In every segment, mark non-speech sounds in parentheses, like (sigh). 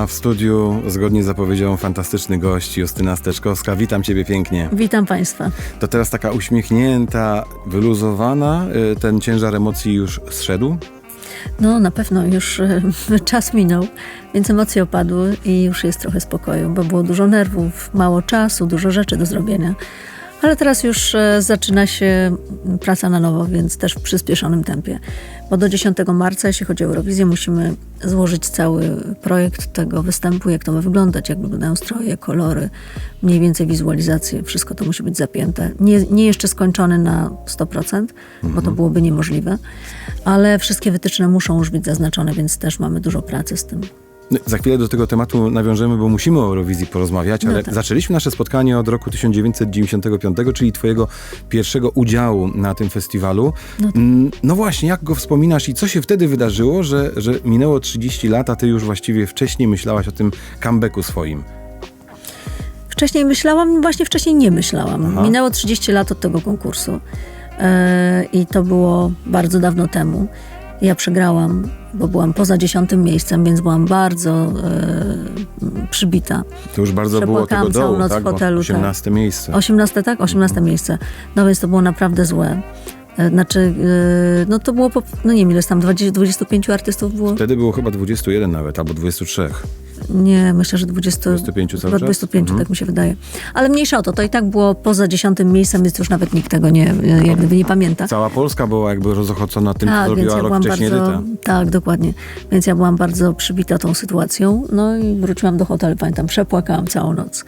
A w studiu, zgodnie z zapowiedzią, fantastyczny gość Justyna Steczkowska. Witam ciebie pięknie. Witam Państwa. To teraz taka uśmiechnięta, wyluzowana, y, ten ciężar emocji już zszedł? No na pewno już e, (laughs) czas minął, więc emocje opadły i już jest trochę spokoju, bo było dużo nerwów, mało czasu, dużo rzeczy do zrobienia. Ale teraz już e, zaczyna się praca na nowo, więc też w przyspieszonym tempie. Bo do 10 marca, jeśli chodzi o Eurowizję, musimy złożyć cały projekt tego występu, jak to ma wyglądać, jak wyglądają stroje, kolory, mniej więcej wizualizacje, wszystko to musi być zapięte. Nie, nie jeszcze skończone na 100%, bo to byłoby niemożliwe, ale wszystkie wytyczne muszą już być zaznaczone, więc też mamy dużo pracy z tym. No, Za chwilę do tego tematu nawiążemy, bo musimy o Eurowizji porozmawiać, No ale tak. zaczęliśmy nasze spotkanie od roku 1995, czyli twojego pierwszego udziału na tym festiwalu. Mm, No właśnie, jak go wspominasz i co się wtedy wydarzyło, że, że minęło 30 lat, a ty już właściwie wcześniej myślałaś o tym comebacku swoim? Wcześniej myślałam, właśnie wcześniej nie myślałam. Aha. Minęło 30 lat od tego konkursu e, i to było bardzo dawno temu. Ja przegrałam, bo byłam poza dziesiątym miejscem, więc byłam bardzo e, przybita. To już bardzo było tego Przepłakałam całą dołu, noc tak? w hotelu, Bo tak. 18 miejsce. 18, tak? 18 miejsce. No więc to było naprawdę złe. E, Znaczy, e, no to było, po, no nie wiem, ile tam, 20, 25 artystów było? Wtedy było chyba 21 nawet, albo 23. Nie, myślę, że 20, 25 cały chyba czas? 25, Mhm. tak mi się wydaje. Ale mniejsza o to, to i tak było poza dziesiątym miejscem, więc już nawet nikt tego nie, jak gdyby nie pamięta. Cała Polska była jakby rozochocona tym, co Tak, więc zrobiła ja rok wcześniej bardzo, Edyta. tak, dokładnie. Więc ja byłam bardzo przybita tą sytuacją, no i wróciłam do hotelu, pamiętam, przepłakałam całą noc.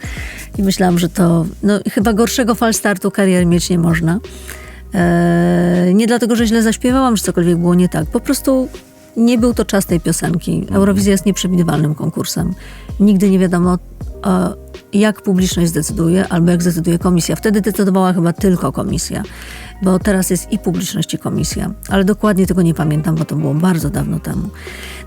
I myślałam, że to, no chyba gorszego falstartu kariery mieć nie można. Eee, nie dlatego, że źle zaśpiewałam, że cokolwiek było nie tak. Po prostu nie był to czas tej piosenki. Eurowizja jest nieprzewidywalnym konkursem. Nigdy nie wiadomo, e, jak publiczność zdecyduje, albo jak zdecyduje komisja. Wtedy decydowała chyba tylko komisja, bo teraz jest i publiczność, i komisja. Ale dokładnie tego nie pamiętam, bo to było bardzo dawno temu.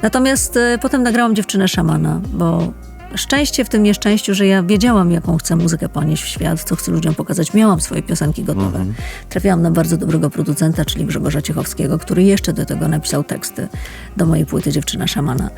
Natomiast e, potem nagrałam dziewczynę szamana, bo szczęście w tym nieszczęściu, że ja wiedziałam, jaką chcę muzykę ponieść w świat, co chcę ludziom pokazać. Miałam swoje piosenki gotowe. Trafiłam na bardzo dobrego producenta, czyli Grzegorza Ciechowskiego, który jeszcze do tego napisał teksty do mojej płyty Dziewczyna Szamana.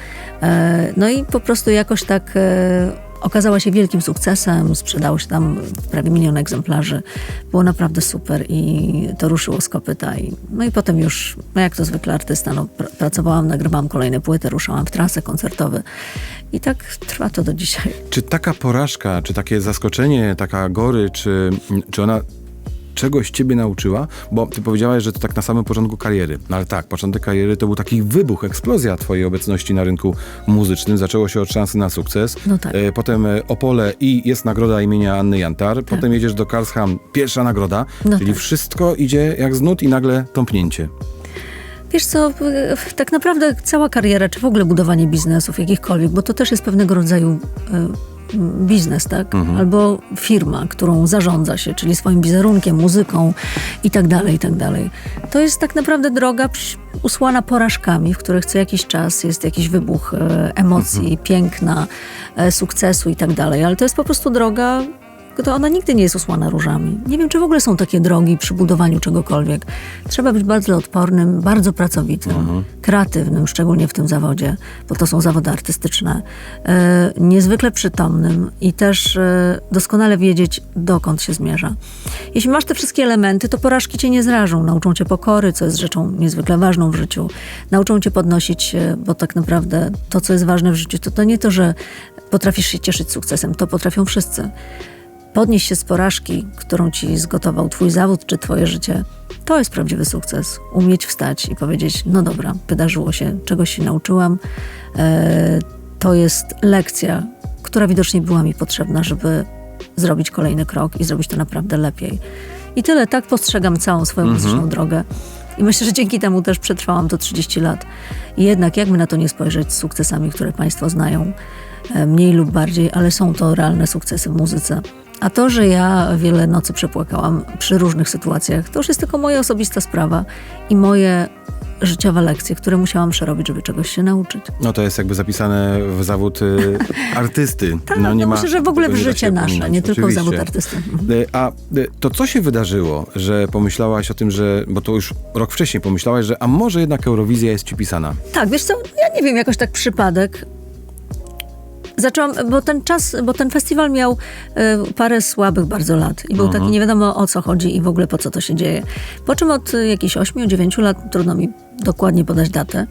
E, No i po prostu jakoś tak e, okazała się wielkim sukcesem. Sprzedało się tam prawie milion egzemplarzy. Było naprawdę super i to ruszyło z kopyta. I, no i potem już, no jak to zwykle artysta, no, pr- pracowałam, nagrywałam kolejne płyty, ruszałam w trasy koncertowe. I tak trwa to do dzisiaj. Czy taka porażka, czy takie zaskoczenie, taka gory, czy, czy ona czegoś ciebie nauczyła? Bo ty powiedziałaś, że to tak na samym początku kariery. No ale tak, początek kariery to był taki wybuch, eksplozja twojej obecności na rynku muzycznym. Zaczęło się od szansy na sukces. No tak. E, Potem e, Opole i jest nagroda imienia Anny Jantar. Potem jedziesz do Karlsham, pierwsza nagroda. No czyli tak. wszystko idzie jak z nut i nagle tąpnięcie. Wiesz co, tak naprawdę cała kariera, czy w ogóle budowanie biznesów jakichkolwiek, bo to też jest pewnego rodzaju e, biznes, tak? Albo firma, którą zarządza się, czyli swoim wizerunkiem, muzyką i tak dalej, i tak dalej. To jest tak naprawdę droga usłana porażkami, w których co jakiś czas jest jakiś wybuch e, emocji, piękna, e, sukcesu i tak dalej, ale to jest po prostu droga to ona nigdy nie jest usłana różami. Nie wiem, czy w ogóle są takie drogi przy budowaniu czegokolwiek. Trzeba być bardzo odpornym, bardzo pracowitym, kreatywnym, szczególnie w tym zawodzie, bo to są zawody artystyczne, e, niezwykle przytomnym i też e, doskonale wiedzieć, dokąd się zmierza. Jeśli masz te wszystkie elementy, to porażki cię nie zrażą. Nauczą cię pokory, co jest rzeczą niezwykle ważną w życiu. Nauczą cię podnosić bo tak naprawdę to, co jest ważne w życiu, to, to nie to, że potrafisz się cieszyć sukcesem, to potrafią wszyscy podnieść się z porażki, którą ci zgotował twój zawód czy twoje życie, to jest prawdziwy sukces. Umieć wstać i powiedzieć, no dobra, wydarzyło się, czegoś się nauczyłam. E, to jest lekcja, która widocznie była mi potrzebna, żeby zrobić kolejny krok i zrobić to naprawdę lepiej. I tyle, tak postrzegam całą swoją muzyczną drogę. I myślę, że dzięki temu też przetrwałam to 30 lat. I jednak, jakby na to nie spojrzeć z sukcesami, które Państwo znają, e, mniej lub bardziej, ale są to realne sukcesy w muzyce. A to, że ja wiele nocy przepłakałam przy różnych sytuacjach, to już jest tylko moja osobista sprawa i moje życiowe lekcje, które musiałam przerobić, żeby czegoś się nauczyć. No to jest jakby zapisane w zawód y, (laughs) artysty. Tak, no, no, nie ma, myślę, że w ogóle w życie nasze, pominąć, nie tylko w oczywiście. zawód artysty. Y, A y, to co się wydarzyło, że pomyślałaś o tym, że, bo to już rok wcześniej pomyślałaś, że a może jednak Eurowizja jest ci pisana? Tak, wiesz co, ja nie wiem, jakoś tak przypadek. Zaczęłam, bo ten czas, bo ten festiwal miał e, parę słabych bardzo lat i był Mhm. taki nie wiadomo o co chodzi i w ogóle po co to się dzieje. Po czym od e, jakichś 8-9 lat, trudno mi dokładnie podać datę,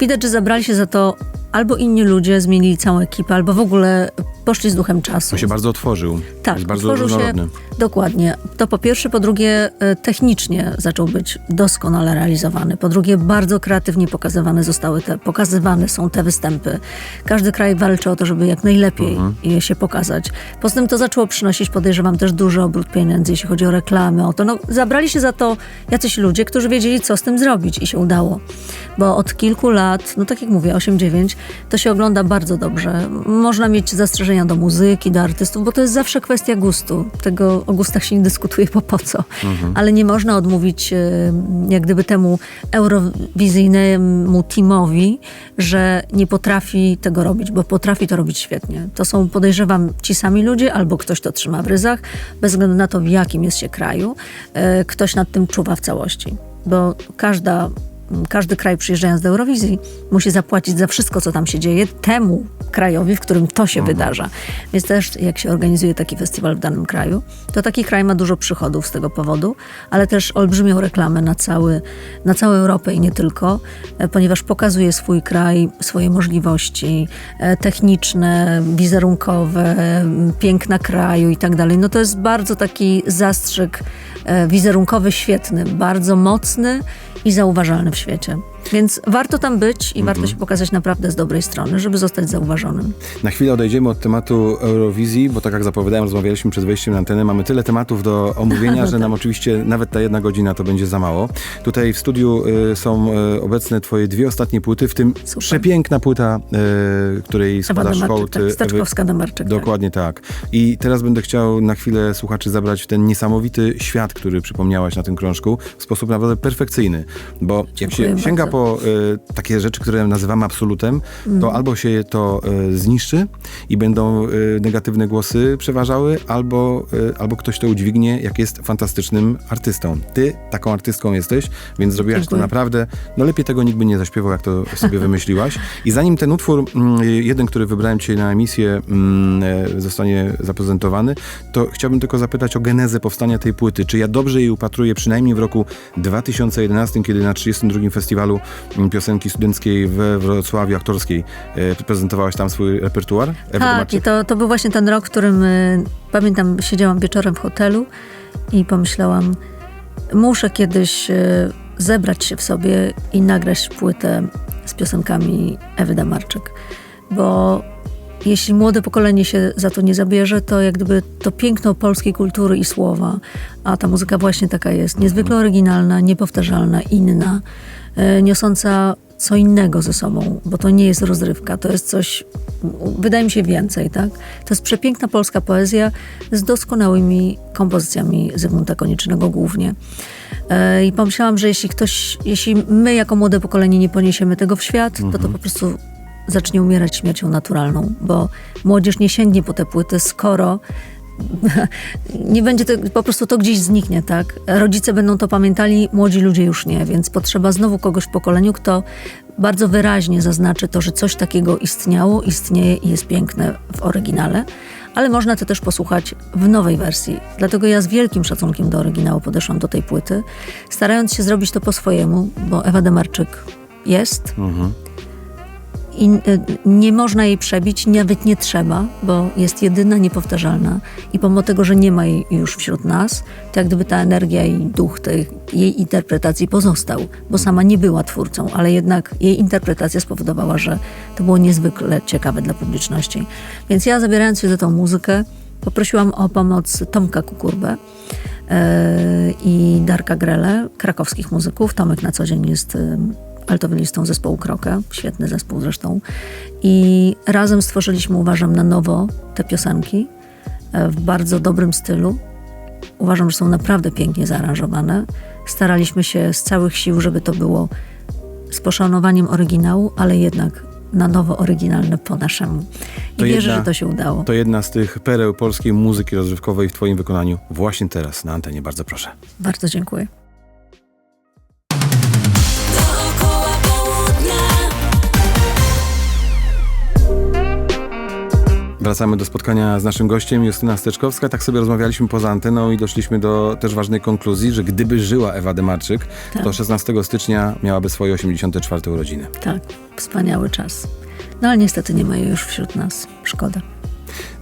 widać, że zabrali się za to albo inni ludzie, zmienili całą ekipę, albo w ogóle poszli z duchem czasu. On się bardzo otworzył. Tak, Jest bardzo otworzył się różnorodny. dokładnie. To po pierwsze, po drugie e, technicznie zaczął być doskonale realizowany. Po drugie bardzo kreatywnie pokazywane zostały te, pokazywane są te występy. Każdy kraj walczy o to, żeby jak najlepiej Mhm. je się pokazać. Poza tym to zaczęło przynosić, podejrzewam, też duży obrót pieniędzy, jeśli chodzi o reklamy, o to. No, zabrali się za to jacyś ludzie, którzy wiedzieli, co z tym zrobić i się udało. Bo od kilku lat, no tak jak mówię, 8-9, to się ogląda bardzo dobrze. Można mieć zastrzeżenia do muzyki, do artystów, bo to jest zawsze kwestia gustu. Tego o gustach się nie dyskutuje, bo po co. Ale nie można odmówić e, jak gdyby temu eurowizyjnemu teamowi, że nie potrafi tego robić, bo potrafi to robić świetnie. To są, podejrzewam, ci sami ludzie, albo ktoś to trzyma w ryzach, bez względu na to, w jakim jest się kraju. E, Ktoś nad tym czuwa w całości. Bo każda każdy kraj przyjeżdżając do Eurowizji musi zapłacić za wszystko, co tam się dzieje, temu krajowi, w którym to się wydarza. Więc też jak się organizuje taki festiwal w danym kraju, to taki kraj ma dużo przychodów z tego powodu, ale też olbrzymią reklamę na, cały, na całą Europę i nie tylko, e, ponieważ pokazuje swój kraj, swoje możliwości e, techniczne, wizerunkowe, piękna kraju i tak dalej. No to jest bardzo taki zastrzyk e, wizerunkowy świetny, bardzo mocny i zauważalny w świecie. Więc warto tam być i warto się pokazać naprawdę z dobrej strony, żeby zostać zauważonym. Na chwilę odejdziemy od tematu Eurowizji, bo tak jak zapowiadałem, rozmawialiśmy przed wejściem na antenę. Mamy tyle tematów do omówienia, (laughs) że nam oczywiście nawet ta jedna godzina to będzie za mało. Tutaj w studiu y, są y, obecne twoje dwie ostatnie płyty, w tym Super. przepiękna płyta, y, której składasz hołd. tak, y, Staczkowska Demarczyk. tak. Dokładnie tak. I teraz będę chciał na chwilę słuchaczy zabrać w ten niesamowity świat, który przypomniałaś na tym krążku w sposób naprawdę perfekcyjny. Bo jak się sięga bardzo. Po y, takie rzeczy, które nazywamy absolutem, Mm. to albo się to y, zniszczy i będą y, negatywne głosy przeważały, albo, albo ktoś to udźwignie, jak jest fantastycznym artystą. Ty taką artystką jesteś, więc zrobiłaś Dziękuję. to naprawdę. No lepiej tego nikt by nie zaśpiewał, jak to sobie wymyśliłaś. I zanim ten utwór, mm, jeden, który wybrałem dzisiaj na emisję, mm, zostanie zaprezentowany, to chciałbym tylko zapytać o genezę powstania tej płyty. Czy ja dobrze jej upatruję przynajmniej w roku 2011, kiedy na 32. festiwalu piosenki studenckiej we Wrocławiu aktorskiej e, prezentowałaś tam swój repertuar? Tak, i to, to był właśnie ten rok, w którym y, pamiętam, siedziałam wieczorem w hotelu i pomyślałam, muszę kiedyś y, zebrać się w sobie i nagrać płytę z piosenkami Ewy Damarczyk. Bo jeśli młode pokolenie się za to nie zabierze, to jak gdyby to piękno polskiej kultury i słowa, a ta muzyka właśnie taka jest, niezwykle oryginalna, niepowtarzalna, inna, e, niosąca co innego ze sobą, bo to nie jest rozrywka, to jest coś, wydaje mi się, więcej, tak? To jest przepiękna polska poezja z doskonałymi kompozycjami Zygmunta Koniecznego głównie. E, I pomyślałam, że jeśli ktoś, jeśli my jako młode pokolenie nie poniesiemy tego w świat, to to po prostu zacznie umierać śmiercią naturalną, bo młodzież nie sięgnie po te płyty, skoro (laughs) nie będzie to, po prostu to gdzieś zniknie, tak? Rodzice będą to pamiętali, młodzi ludzie już nie, więc potrzeba znowu kogoś w pokoleniu, kto bardzo wyraźnie zaznaczy to, że coś takiego istniało, istnieje i jest piękne w oryginale, ale można to też posłuchać w nowej wersji. Dlatego ja z wielkim szacunkiem do oryginału podeszłam do tej płyty, starając się zrobić to po swojemu, bo Ewa Demarczyk jest, i y, nie można jej przebić, nawet nie trzeba, bo jest jedyna, niepowtarzalna. I pomimo tego, że nie ma jej już wśród nas, to jak gdyby ta energia i duch tej, jej interpretacji pozostał, bo sama nie była twórcą, ale jednak jej interpretacja spowodowała, że to było niezwykle ciekawe dla publiczności. Więc ja zabierając się za tą muzykę, poprosiłam o pomoc Tomka Kukurbę e, i Darka Grele, krakowskich muzyków. Tomek na co dzień jest e, altowylistą zespołu Krokę, świetny zespół zresztą. I razem stworzyliśmy, uważam, na nowo te piosenki e, w bardzo dobrym stylu. Uważam, że są naprawdę pięknie zaaranżowane. Staraliśmy się z całych sił, żeby to było z poszanowaniem oryginału, ale jednak na nowo oryginalne po naszemu. I To wierzę, jedna- że to się udało. To jedna z tych pereł polskiej muzyki rozrywkowej w twoim wykonaniu właśnie teraz na antenie. Bardzo proszę. Bardzo dziękuję. Wracamy do spotkania z naszym gościem, Justyna Steczkowska. Tak sobie rozmawialiśmy poza anteną i doszliśmy do też ważnej konkluzji, że gdyby żyła Ewa Demarczyk, Tak. to 16 stycznia miałaby swoje 84 urodziny. Tak, wspaniały czas. No ale niestety nie ma jej już wśród nas. Szkoda.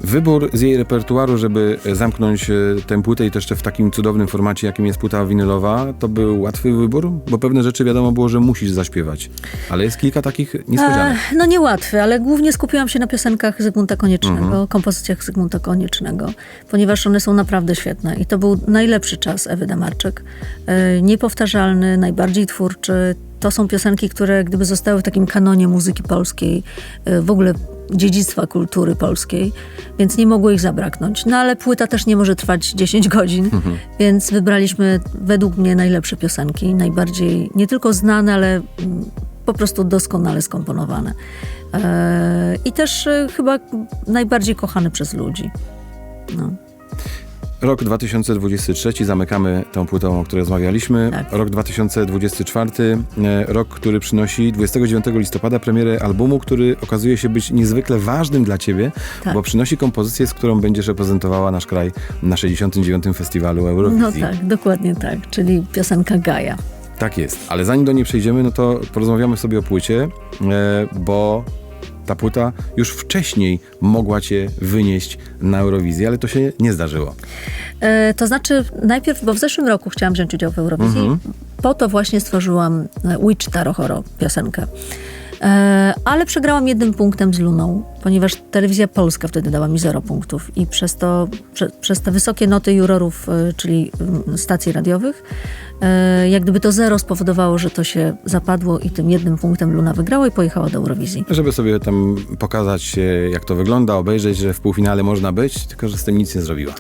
Wybór z jej repertuaru, żeby zamknąć e, tę płytę i to jeszcze w takim cudownym formacie, jakim jest płyta winylowa, to był łatwy wybór? Bo pewne rzeczy wiadomo było, że musisz zaśpiewać. Ale jest kilka takich niespodzianek. E, no niełatwy, ale głównie skupiłam się na piosenkach Zygmunta Koniecznego, kompozycjach Zygmunta Koniecznego, ponieważ one są naprawdę świetne. I to był najlepszy czas Ewy Demarczyk. E, niepowtarzalny, najbardziej twórczy. To są piosenki, które gdyby zostały w takim kanonie muzyki polskiej, e, w ogóle dziedzictwa kultury polskiej, więc nie mogło ich zabraknąć. No ale płyta też nie może trwać 10 godzin, więc wybraliśmy według mnie najlepsze piosenki, najbardziej nie tylko znane, ale mm, po prostu doskonale skomponowane. Eee, I też e, chyba najbardziej kochane przez ludzi. No. Rok 2023, zamykamy tą płytą, o której rozmawialiśmy. Tak. Rok 2024, e, rok, który przynosi 29 listopada premierę albumu, który okazuje się być niezwykle ważnym dla ciebie, Tak. bo przynosi kompozycję, z którą będziesz reprezentowała nasz kraj na 69. Festiwalu no Eurowizji. tak, dokładnie tak, czyli piosenka Gaja. Tak jest, ale zanim do niej przejdziemy, no to porozmawiamy sobie o płycie, e, bo ta płyta już wcześniej mogła cię wynieść na Eurowizję, ale to się nie zdarzyło. E, to znaczy, najpierw, bo w zeszłym roku chciałam wziąć udział w Eurowizji, po to właśnie stworzyłam e, Witch Rohoro piosenkę. E, ale przegrałam jednym punktem z Luną, ponieważ telewizja polska wtedy dała mi zero punktów i przez to, prze, przez te wysokie noty jurorów, e, czyli mm, stacji radiowych, e, jak gdyby to zero spowodowało, że to się zapadło i tym jednym punktem Luna wygrała i pojechała do Eurowizji. Żeby sobie tam pokazać, jak to wygląda, obejrzeć, że w półfinale można być, tylko że z tym nic nie zrobiła.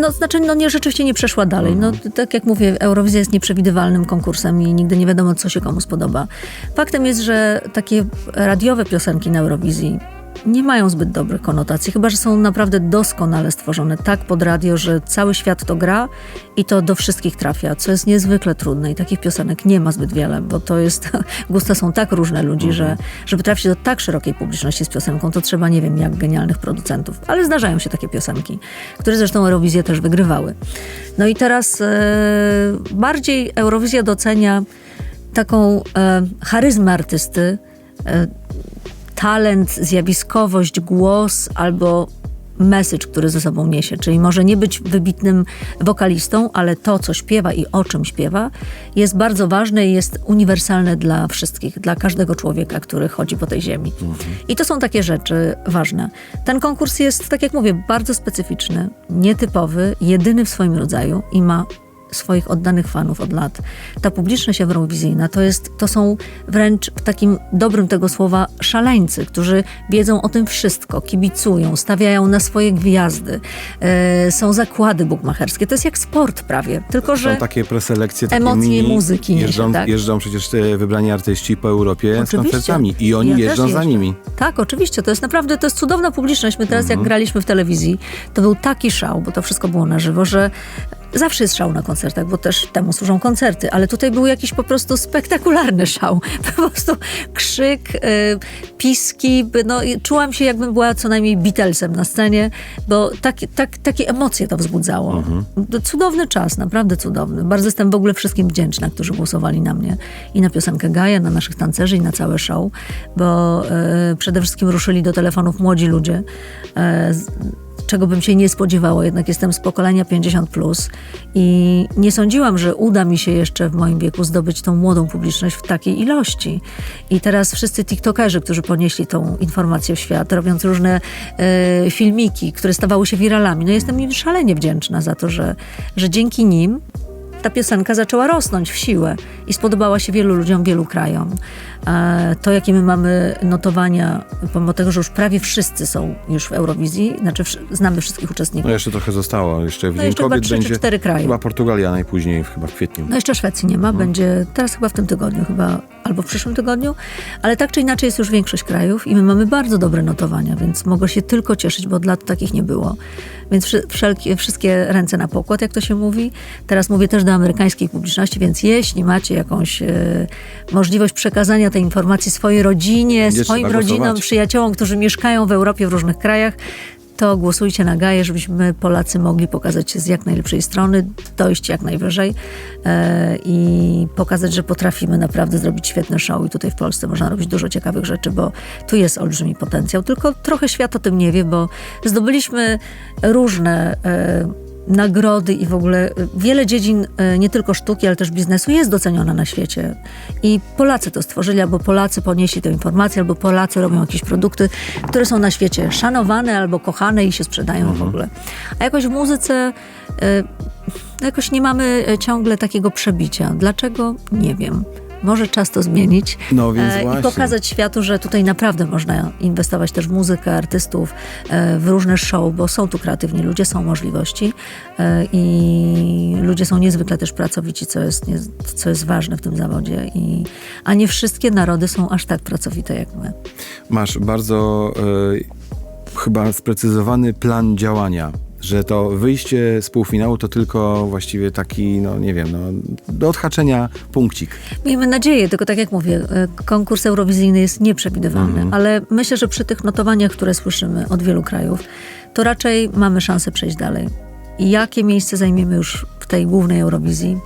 No, znaczy, no nie, rzeczywiście nie przeszła dalej. No, tak jak mówię, Eurowizja jest nieprzewidywalnym konkursem i nigdy nie wiadomo, co się komu spodoba. Faktem jest, że takie radiowe piosenki na Eurowizji nie mają zbyt dobrych konotacji, chyba że są naprawdę doskonale stworzone tak pod radio, że cały świat to gra i to do wszystkich trafia, co jest niezwykle trudne i takich piosenek nie ma zbyt wiele, bo to jest, (laughs) gusta są tak różne ludzi, że żeby trafić do tak szerokiej publiczności z piosenką, to trzeba nie wiem jak genialnych producentów, ale zdarzają się takie piosenki, które zresztą Eurowizję też wygrywały. No i teraz e, bardziej Eurowizja docenia taką e, charyzmę artysty, e, talent, zjawiskowość, głos albo message, który ze sobą niesie. Czyli może nie być wybitnym wokalistą, ale to, co śpiewa i o czym śpiewa, jest bardzo ważne i jest uniwersalne dla wszystkich, dla każdego człowieka, który chodzi po tej ziemi. I to są takie rzeczy ważne. Ten konkurs jest, tak jak mówię, bardzo specyficzny, nietypowy, jedyny w swoim rodzaju i ma swoich oddanych fanów od lat. Ta publiczność eurowizyjna to, jest, to są wręcz w takim dobrym tego słowa szaleńcy, którzy wiedzą o tym wszystko, kibicują, stawiają na swoje gwiazdy. E, są zakłady bukmacherskie. To jest jak sport prawie. Tylko, że Są takie preselekcje, takie emocje mini, muzyki niesie, jeżdżą, tak. jeżdżą przecież te wybrani artyści po Europie z Oczywiście. koncertami i oni Ja jeżdżą za nimi. Tak, oczywiście. To jest naprawdę, to jest cudowna publiczność. My teraz Mhm. jak graliśmy w telewizji, to był taki szał, bo to wszystko było na żywo, że zawsze jest szał na koncertach, bo też temu służą koncerty, ale tutaj był jakiś po prostu spektakularny szał. (laughs) Po prostu krzyk, y, piski, no, czułam się jakbym była co najmniej Beatlesem na scenie, bo tak, tak, takie emocje to wzbudzało. To Cudowny czas, naprawdę cudowny. Bardzo jestem w ogóle wszystkim wdzięczna, którzy głosowali na mnie i na piosenkę Gaja, na naszych tancerzy i na całe show, bo e, przede wszystkim ruszyli do telefonów młodzi ludzie. Z- czego bym się nie spodziewała, jednak jestem z pokolenia 50 plus i nie sądziłam, że uda mi się jeszcze w moim wieku zdobyć tą młodą publiczność w takiej ilości. I teraz wszyscy TikTokerzy, którzy ponieśli tą informację w świat, robiąc różne e, filmiki, które stawały się wiralami, no jestem im szalenie wdzięczna za to, że, że dzięki nim ta piosenka zaczęła rosnąć w siłę i spodobała się wielu ludziom, wielu krajom. To, jakie my mamy notowania, pomimo tego, że już prawie wszyscy są już w Eurowizji, znaczy znamy wszystkich uczestników. No jeszcze trochę zostało. Jeszcze w No jeszcze chyba Kobiet trzy czy będzie cztery kraje. chyba Portugalia najpóźniej, chyba w kwietniu. No jeszcze Szwecji nie ma, będzie teraz chyba w tym tygodniu, chyba albo w przyszłym tygodniu, ale tak czy inaczej jest już większość krajów i my mamy bardzo dobre notowania, więc mogę się tylko cieszyć, bo od lat takich nie było. Więc wszelkie, wszystkie ręce na pokład, jak to się mówi. Teraz mówię też do amerykańskiej publiczności, więc jeśli macie jakąś e, możliwość przekazania tej informacji swojej rodzinie, Gdzie swoim rodzinom, przyjaciołom, którzy mieszkają w Europie, w różnych krajach, to głosujcie na Gaję, żebyśmy Polacy mogli pokazać się z jak najlepszej strony, dojść jak najwyżej e, i pokazać, że potrafimy naprawdę zrobić świetne show. I tutaj w Polsce można robić dużo ciekawych rzeczy, bo tu jest olbrzymi potencjał. Tylko trochę świat o tym nie wie, bo zdobyliśmy różne e, nagrody i w ogóle wiele dziedzin, e, nie tylko sztuki, ale też biznesu jest doceniona na świecie. I Polacy to stworzyli, albo Polacy ponieśli tę informację, albo Polacy robią jakieś produkty, które są na świecie szanowane albo kochane i się sprzedają w ogóle. A jakoś w muzyce e, jakoś nie mamy ciągle takiego przebicia. Dlaczego? Nie wiem. Może czas to zmienić No więc e, i pokazać światu, że tutaj naprawdę można inwestować też w muzykę, artystów, e, w różne show, bo są tu kreatywni ludzie, są możliwości e, i ludzie są niezwykle też pracowici, co jest, nie, co jest ważne w tym zawodzie. I, a nie wszystkie narody są aż tak pracowite jak my. Masz bardzo chyba sprecyzowany plan działania. Że to wyjście z półfinału to tylko właściwie taki, no nie wiem, no, do odhaczenia punkcik. Miejmy nadzieję, tylko tak jak mówię, e, konkurs eurowizyjny jest nieprzewidywalny, ale myślę, że przy tych notowaniach, które słyszymy od wielu krajów, to raczej mamy szansę przejść dalej. I jakie miejsce zajmiemy już w tej głównej Eurowizji?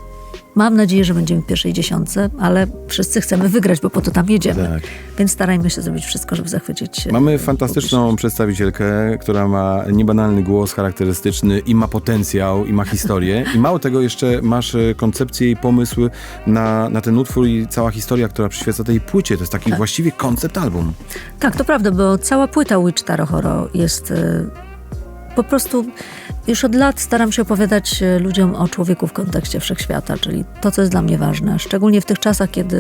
Mam nadzieję, że będziemy w pierwszej dziesiątce, ale wszyscy chcemy wygrać, bo po to tam jedziemy. Tak. Więc starajmy się zrobić wszystko, żeby zachwycić. e, Mamy fantastyczną przedstawicielkę, która ma niebanalny głos charakterystyczny i ma potencjał, i ma historię. I mało tego, jeszcze masz e, koncepcję i pomysł na, na ten utwór i cała historia, która przyświeca tej płycie. To jest taki właściwie koncept album. Tak, to prawda, bo cała płyta Witch Taro Horo jest y, po prostu. Już od lat staram się opowiadać y, ludziom o człowieku w kontekście wszechświata, czyli to, co jest dla mnie ważne. Szczególnie w tych czasach, kiedy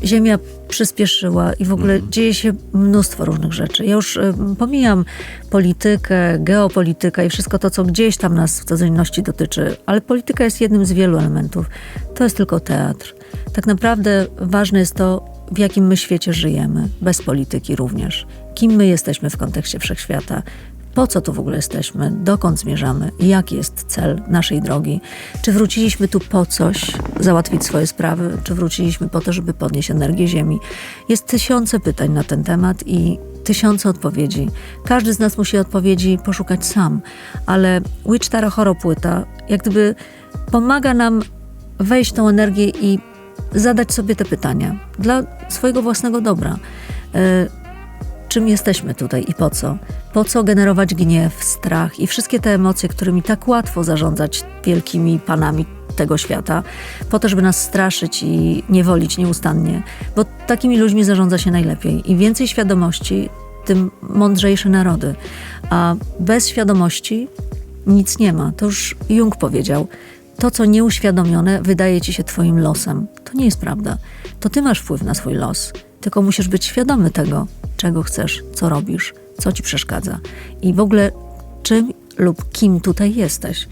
y, Ziemia przyspieszyła i w ogóle dzieje się mnóstwo różnych rzeczy. Ja już pomijam politykę, geopolitykę i wszystko to, co gdzieś tam nas w codzienności dotyczy, ale polityka jest jednym z wielu elementów. To jest tylko teatr. Tak naprawdę ważne jest to, w jakim my świecie żyjemy, bez polityki również. Kim my jesteśmy w kontekście wszechświata, po co tu w ogóle jesteśmy, dokąd zmierzamy, jaki jest cel naszej drogi. Czy wróciliśmy tu po coś, załatwić swoje sprawy, czy wróciliśmy po to, żeby podnieść energię Ziemi. Jest tysiące pytań na ten temat i tysiące odpowiedzi. Każdy z nas musi odpowiedzi poszukać sam, ale Witch Taro Horo płyta jak gdyby pomaga nam wejść w tą energię i zadać sobie te pytania dla swojego własnego dobra. Czym jesteśmy tutaj i po co? Po co generować gniew, strach i wszystkie te emocje, którymi tak łatwo zarządzać wielkimi panami tego świata, po to, żeby nas straszyć i niewolić nieustannie, bo takimi ludźmi zarządza się najlepiej. Im więcej świadomości, tym mądrzejsze narody. A bez świadomości nic nie ma. To już Jung powiedział. To, co nieuświadomione, wydaje ci się twoim losem. To nie jest prawda. To ty masz wpływ na swój los. Tylko musisz być świadomy tego, czego chcesz, co robisz, co ci przeszkadza. I w ogóle czym lub kim tutaj jesteś.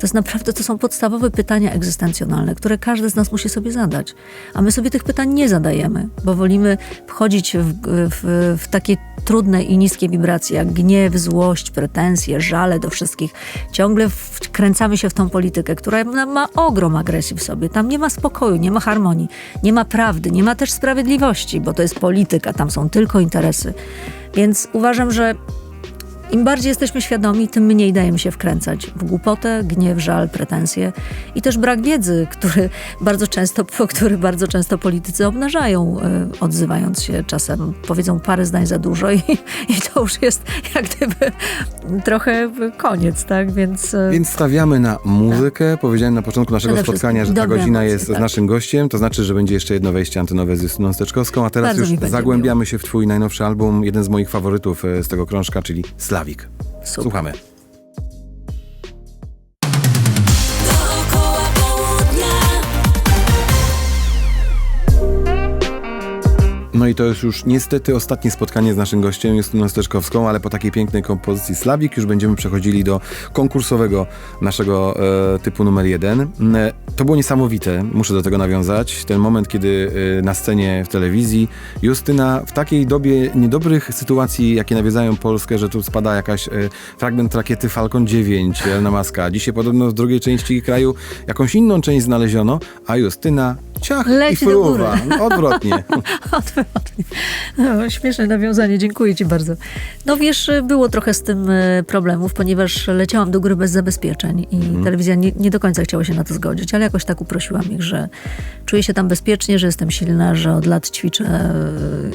To jest naprawdę, to są podstawowe pytania egzystencjonalne, które każdy z nas musi sobie zadać. A my sobie tych pytań nie zadajemy, bo wolimy wchodzić w, w, w takie trudne i niskie wibracje, jak gniew, złość, pretensje, żale do wszystkich. Ciągle wkręcamy się w tą politykę, która ma, ogrom agresji w sobie. Tam nie ma spokoju, nie ma harmonii, nie ma prawdy, nie ma też sprawiedliwości, bo to jest polityka, tam są tylko interesy. Więc uważam, że im bardziej jesteśmy świadomi, tym mniej dajemy się wkręcać w głupotę, gniew, żal, pretensje i też brak wiedzy, który bardzo często, (laughs) który bardzo często politycy obnażają, e, odzywając się czasem, powiedzą parę zdań za dużo i, (laughs) i to już jest jak gdyby trochę koniec, tak? Więc, e, Więc stawiamy na muzykę. Powiedziałem na początku naszego spotkania, że ta godzina jest z tak. naszym gościem. To znaczy, że będzie jeszcze jedno wejście antenowe z Justyną Steczkowską. A teraz Bardzo już zagłębiamy się w twój najnowszy album, jeden z moich faworytów e, z tego krążka, czyli Slawik. Super. Słuchamy. No i to jest już niestety ostatnie spotkanie z naszym gościem, Justyną Steczkowską, ale po takiej pięknej kompozycji Slawik już będziemy przechodzili do konkursowego naszego e, typu numer jeden. E, to było niesamowite, muszę do tego nawiązać. Ten moment, kiedy e, na scenie w telewizji Justyna w takiej dobie niedobrych sytuacji, jakie nawiedzają Polskę, że tu spada jakaś e, fragment rakiety Falcon 9 na maska. Dzisiaj podobno w drugiej części kraju jakąś inną część znaleziono, a Justyna ciach Leci i do fruwa. Odwrotnie. (laughs) Odwrotnie. No, śmieszne nawiązanie, dziękuję ci bardzo. No wiesz, było trochę z tym e, problemów, ponieważ leciałam do góry bez zabezpieczeń i Mhm. telewizja nie, nie do końca chciała się na to zgodzić, ale jakoś tak uprosiłam ich, że czuję się tam bezpiecznie, że jestem silna, że od lat ćwiczę e,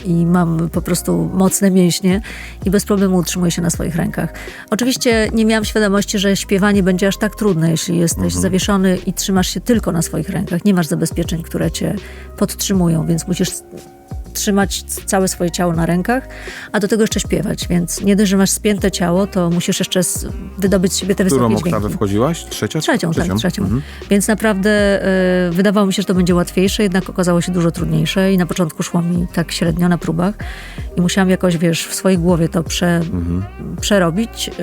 i mam po prostu mocne mięśnie i bez problemu utrzymuję się na swoich rękach. Oczywiście nie miałam świadomości, że śpiewanie będzie aż tak trudne, jeśli jesteś Mhm. zawieszony i trzymasz się tylko na swoich rękach. Nie masz zabezpieczeń, które cię podtrzymują, więc musisz trzymać całe swoje ciało na rękach, a do tego jeszcze śpiewać, więc nie dość, że masz spięte ciało, to musisz jeszcze wydobyć z siebie te Którą wysokie oktawę dźwięki. wchodziłaś? Trzecia? Trzecią, tak, trzecią. Mhm. Więc naprawdę e, wydawało mi się, że to będzie łatwiejsze, jednak okazało się dużo trudniejsze i na początku szło mi tak średnio na próbach i musiałam jakoś, wiesz, w swojej głowie to prze, przerobić e,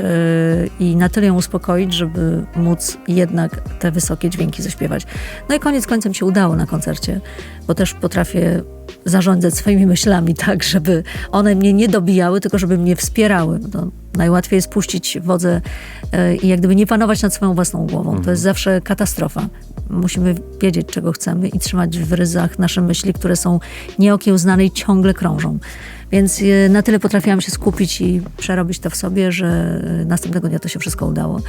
i na tyle ją uspokoić, żeby móc jednak te wysokie dźwięki zaśpiewać. No i koniec końcem się udało na koncercie, bo też potrafię zarządzać swoimi myślami tak, żeby one mnie nie dobijały, tylko żeby mnie wspierały. No, najłatwiej jest puścić wodze e, i jak gdyby nie panować nad swoją własną głową. To jest zawsze katastrofa. Musimy wiedzieć, czego chcemy i trzymać w ryzach nasze myśli, które są nieokiełznane i ciągle krążą. Więc e, na tyle potrafiłam się skupić i przerobić to w sobie, że e, następnego dnia to się wszystko udało.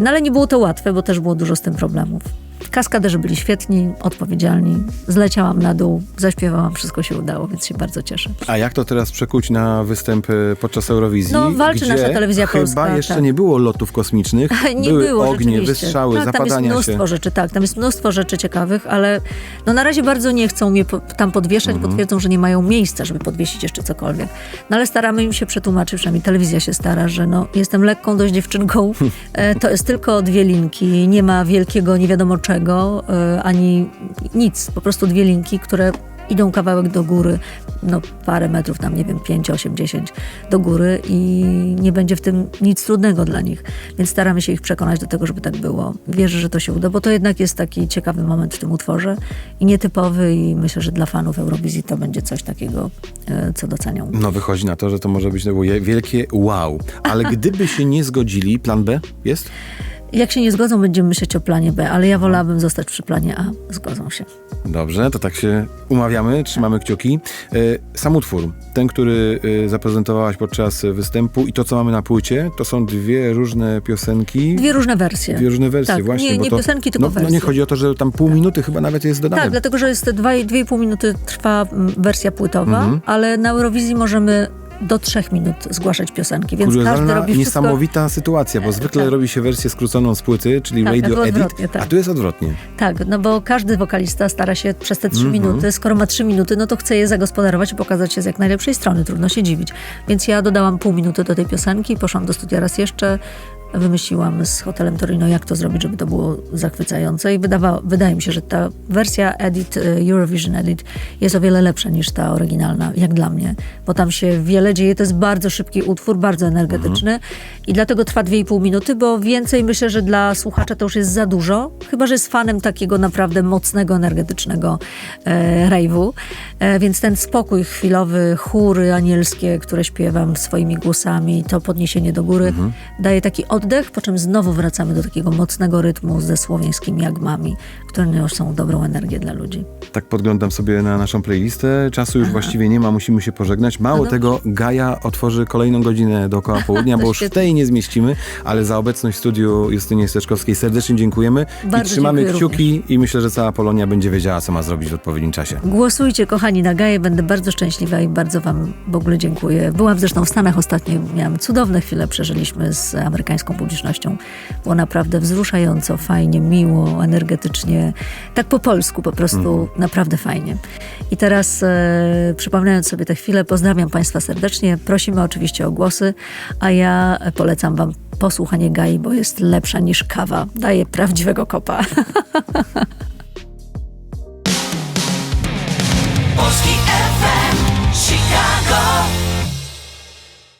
No ale nie było to łatwe, bo też było dużo z tym problemów. Kaskaderzy byli świetni, odpowiedzialni. Zleciałam na dół, zaśpiewałam, wszystko się udało, więc się bardzo cieszę. A jak to teraz przekuć na występ y, podczas Eurowizji? No, walczy gdzie nasza telewizja chyba polska, jeszcze tak. nie było lotów kosmicznych. (laughs) Nie Były było ognie, wystrzały, tak, tam jest zapadania mnóstwo się. rzeczy, tak, tam jest mnóstwo rzeczy ciekawych, ale no na razie bardzo nie chcą mnie tam podwieszać, Mhm. bo twierdzą, że nie mają miejsca, żeby podwiesić jeszcze cokolwiek. No ale staramy im się przetłumaczyć, przynajmniej telewizja się stara, że no jestem lekką dość dziewczynką, (laughs) e, to jest tylko dwie linki, nie ma wielkiego nie wiadomo czego, e, ani nic, po prostu dwie linki, które idą kawałek do góry, no parę metrów, tam nie wiem, 5, 8, 10 do góry i nie będzie w tym nic trudnego dla nich. Więc staramy się ich przekonać do tego, żeby tak było. Wierzę, że to się uda, bo to jednak jest taki ciekawy moment w tym utworze i nietypowy i myślę, że dla fanów Eurowizji to będzie coś takiego, e, co docenią. No wychodzi na to, że to może być wielkie wow. Ale gdyby się nie zgodzili, plan B jest? Jak się nie zgodzą, będziemy myśleć o planie B, ale ja wolałabym zostać przy planie A. Zgodzą się. Dobrze, to tak się umawiamy, trzymamy kciuki. E, Sam utwór, ten, który e, zaprezentowałaś podczas występu i to, co mamy na płycie, to są dwie różne piosenki. Dwie różne wersje. Dwie różne wersje, tak, właśnie. Nie, nie to, piosenki, tylko no, wersje. no nie chodzi o to, że tam pół minuty chyba nawet jest dodane. Tak, dlatego, że jest dwa, i- dwie i pół minuty trwa mm, wersja płytowa, Mhm. ale na Eurowizji możemy do trzech minut zgłaszać piosenki, więc każdy robi wszystko... niesamowita sytuacja, bo zwykle tak. robi się wersję skróconą z płyty, czyli Tak, radio edit, tak. a tu jest odwrotnie. Tak, no bo każdy wokalista stara się przez te trzy Mhm. minuty, skoro ma trzy minuty, no to chce je zagospodarować i pokazać się z jak najlepszej strony, trudno się dziwić. Więc ja dodałam pół minuty do tej piosenki, poszłam do studia raz jeszcze, wymyśliłam z hotelem Torino, jak to zrobić, żeby to było zachwycające. I wydawa, wydaje mi się, że ta wersja edit, y, Eurovision edit jest o wiele lepsza niż ta oryginalna, jak dla mnie, bo tam się wiele dzieje, to jest bardzo szybki utwór, bardzo energetyczny i dlatego trwa 2,5 minuty, bo więcej myślę, że dla słuchacza to już jest za dużo, chyba, że jest fanem takiego naprawdę mocnego, energetycznego e, rave'u, e, więc ten spokój chwilowy, chóry anielskie, które śpiewam swoimi głosami, to podniesienie do góry daje taki oddech, po czym znowu wracamy do takiego mocnego rytmu ze słowiańskimi jagmami, które niosą dobrą energię dla ludzi. Tak podglądam sobie na naszą playlistę. Czasu już właściwie nie ma, musimy się pożegnać. Mało No tego, Gaja otworzy kolejną godzinę dookoła (laughs) południa, bo już w tej nie zmieścimy, ale za obecność w studiu Justynie Steczkowskiej serdecznie dziękujemy i Bardzo trzymamy dziękuję kciuki i myślę, że cała Polonia będzie wiedziała, co ma zrobić w odpowiednim czasie. Głosujcie, kochani, na Gaję. Będę bardzo szczęśliwa i bardzo Wam w ogóle dziękuję. Byłam zresztą w Stanach ostatnio. Miałam cudowne chwile, przeżyliśmy z amerykańską publicznością. Było naprawdę wzruszająco, fajnie, miło, energetycznie, tak po polsku po prostu, mhm. naprawdę fajnie. I teraz, e, przypominając sobie tę chwilę, pozdrawiam Państwa serdecznie, prosimy oczywiście o głosy, a ja polecam Wam posłuchanie Gai, bo jest lepsza niż kawa. Daje prawdziwego kopa. (laughs) Polski